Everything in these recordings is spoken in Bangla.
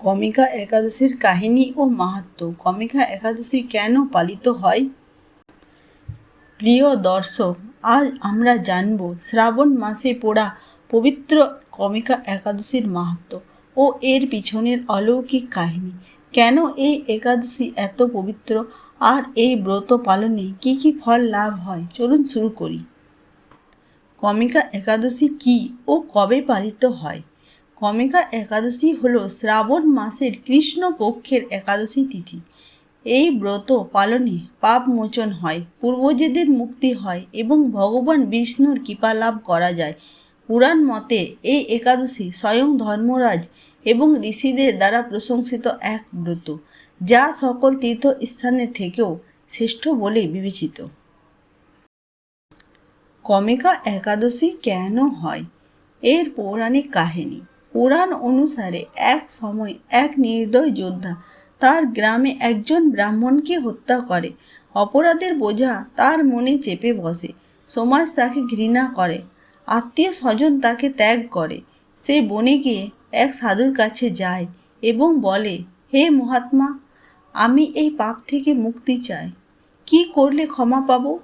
কমিকা একাদশীর কাহিনী ও মাহাত্ম্য কমিকা একাদশী কেন পালিত হয়? প্রিয় দর্শক, আজ আমরা জানব শ্রাবণ মাসে পড়া পবিত্র কমিকা একাদশীর মাহাত্ম্য ও এর পিছনের অলৌকিক কাহিনী। কেন এই একাদশী এত পবিত্র? আর এই ব্রত পালনে কি কি ফল লাভ হয়? চলুন শুরু করি। কমিকা একাদশী কি ও কবে পালিত হয়? কমিকা একাদশী হল শ্রাবণ মাসের কৃষ্ণ পক্ষের একাদশী তিথি। এই ব্রত পালনে পাপ মোচন হয়, পূর্বজেদের মুক্তি হয় এবং ভগবান বিষ্ণুর কৃপা লাভ করা যায়। পুরাণ মতে এই একাদশী স্বয়ং ধর্মরাজ এবং ঋষিদের দ্বারা প্রশংসিত এক ব্রত, যা সকল তীর্থস্থানের থেকেও শ্রেষ্ঠ বলে বিবেচিত। কমিকা একাদশী কেন হয়? এর পৌরাণিক কাহিনী। পুরাণ অনুসারে এক সময় এক নির্দয় যোদ্ধা তার গ্রামে একজন ব্রাহ্মণকে হত্যা করে। অপরাধের বোঝা তার মনে চেপে বসে, সমাজ তাকে ঘৃণা করে, আত্মীয় স্বজন তাকে ত্যাগ করে। সে বনে গিয়ে এক সাধুর কাছে যায় এবং বলে, হে মহাত্মা, আমি এই পাপ থেকে মুক্তি চাই। কি করলে ক্ষমা পাব?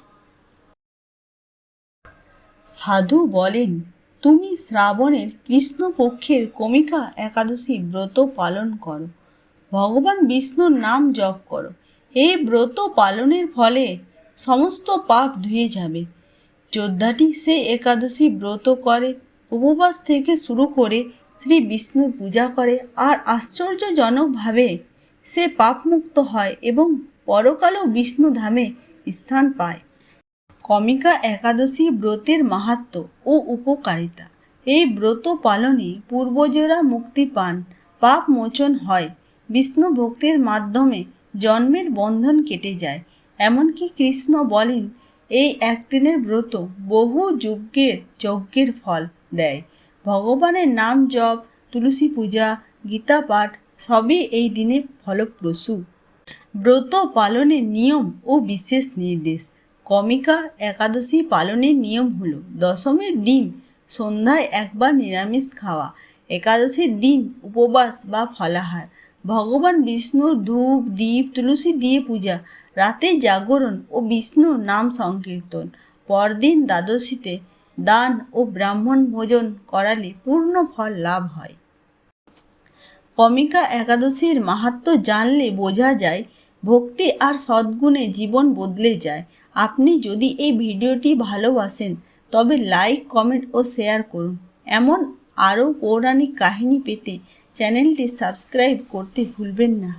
সাধু বলেন তুমি শ্রাবণের কৃষ্ণপক্ষের কমিকা একাদশী ব্রত পালন করো। ভগবান বিষ্ণুর নাম জপ করো। এই ব্রত পালনের ফলে সমস্ত পাপ ধুয়ে যাবে। যোদ্ধাটি সেই একাদশী ব্রত করে, উপবাস থেকে শুরু করে শ্রী বিষ্ণুর পূজা করে আর আশ্চর্যজনকভাবে সে পাপমুক্ত হয় এবং পরকালেও বিষ্ণু ধামে স্থান পায়। কমিকা একাদশী ব্রতের মাহাত্ম্য ও উপকারিতা। এই ব্রত পালনে পূর্বজরা মুক্তি পান, পাপ মোচন হয়, বিষ্ণু ভক্তির মাধ্যমে জন্মের বন্ধন কেটে যায়। এমনকি কৃষ্ণ বলেন, এই একদিনের ব্রত বহু যজ্ঞের যজ্ঞের ফল দেয়। ভগবানের নাম জপ, তুলসী পূজা, গীতা পাঠ, সবই এই দিনে ফলপ্রসূ। ব্রত পালনের নিয়ম ও বিশেষ নির্দেশ। কমিকা একাদশী পালনের নিয়ম হলো, দশমীর দিন সন্ধ্যায় একবার নিরামিষ খাওয়া, একাদশীর দিন উপবাস বা ফলাহার, ভগবান বিষ্ণুর ধূপ, দীপ, তুলসী দিয়ে পূজা, রাতে জাগরণ ও বিষ্ণুর নাম সংকীর্তন, পরদিন দ্বাদশীতে দান ও ব্রাহ্মণ ভোজন করালে পূর্ণ ফল লাভ হয়। কমিকা একাদশীর মাহাত্ম জানলে বোঝা যায়, ভক্তি আর সদ্গুণে জীবন বদলে যায় আপনি যদি এই ভিডিওটি ভালোবাসেন, তবে লাইক, কমেন্ট ও শেয়ার করুন। এমন আরও পৌরাণিক কাহিনী পেতে চ্যানেলটি সাবস্ক্রাইব করতে ভুলবেন না।